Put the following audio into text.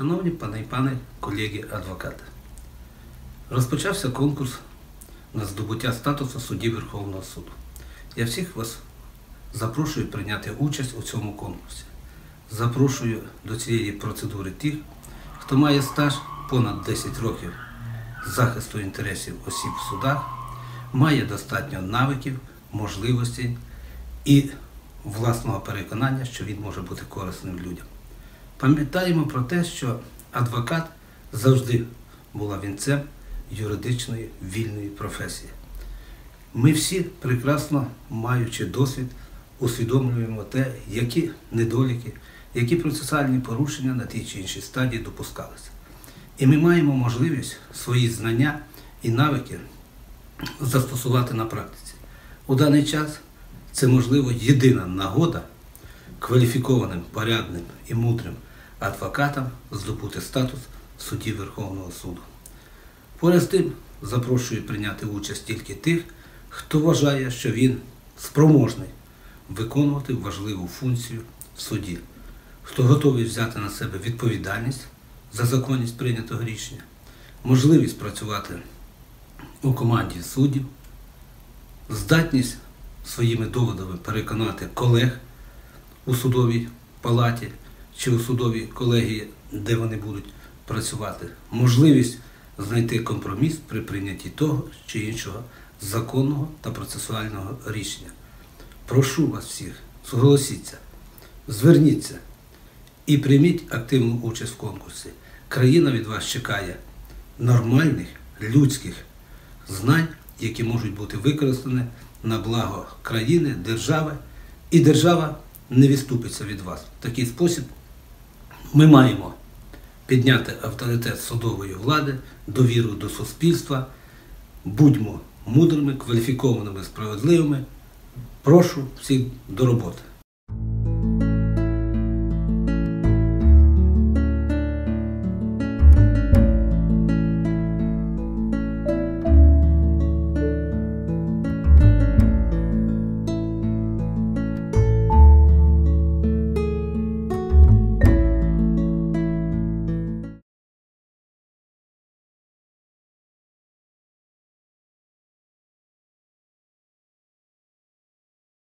Шановні пани і пани, колеги-адвокати, розпочався конкурс на здобуття статусу судді Верховного суду. Я всіх вас запрошую прийняти участь у цьому конкурсі. Запрошую до цієї процедури тих, хто має стаж понад 10 років захисту інтересів осіб в судах, має достатньо навиків, можливостей і власного переконання, що він може бути корисним людям. Пам'ятаємо про те, що адвокат завжди була вінцем юридичної вільної професії. Ми всі прекрасно маючи досвід, усвідомлюємо те, які недоліки, які процесуальні порушення на тій чи іншій стадії допускалися. І ми маємо можливість свої знання і навики застосувати на практиці. У даний час це можливо єдина нагода кваліфікованим, порядним і мудрим адвокатам здобути статус судді Верховного суду. Поряд з тим запрошую прийняти участь тільки тих, хто вважає, що він спроможний виконувати важливу функцію в суді, хто готовий взяти на себе відповідальність за законність прийнятого рішення, можливість працювати у команді суддів, здатність своїми доводами переконати колег у судовій палаті чи у судовій колегії, де вони будуть працювати, можливість знайти компроміс при прийнятті того чи іншого законного та процесуального рішення. Прошу вас всіх, зголосіться, зверніться і прийміть активну участь в конкурсі. Країна від вас чекає нормальних людських знань, які можуть бути використані на благо країни, держави, і держава не відступиться від вас. В такий спосіб ми маємо підняти авторитет судової влади, довіру до суспільства, будьмо мудрими, кваліфікованими, справедливими. Прошу всіх до роботи.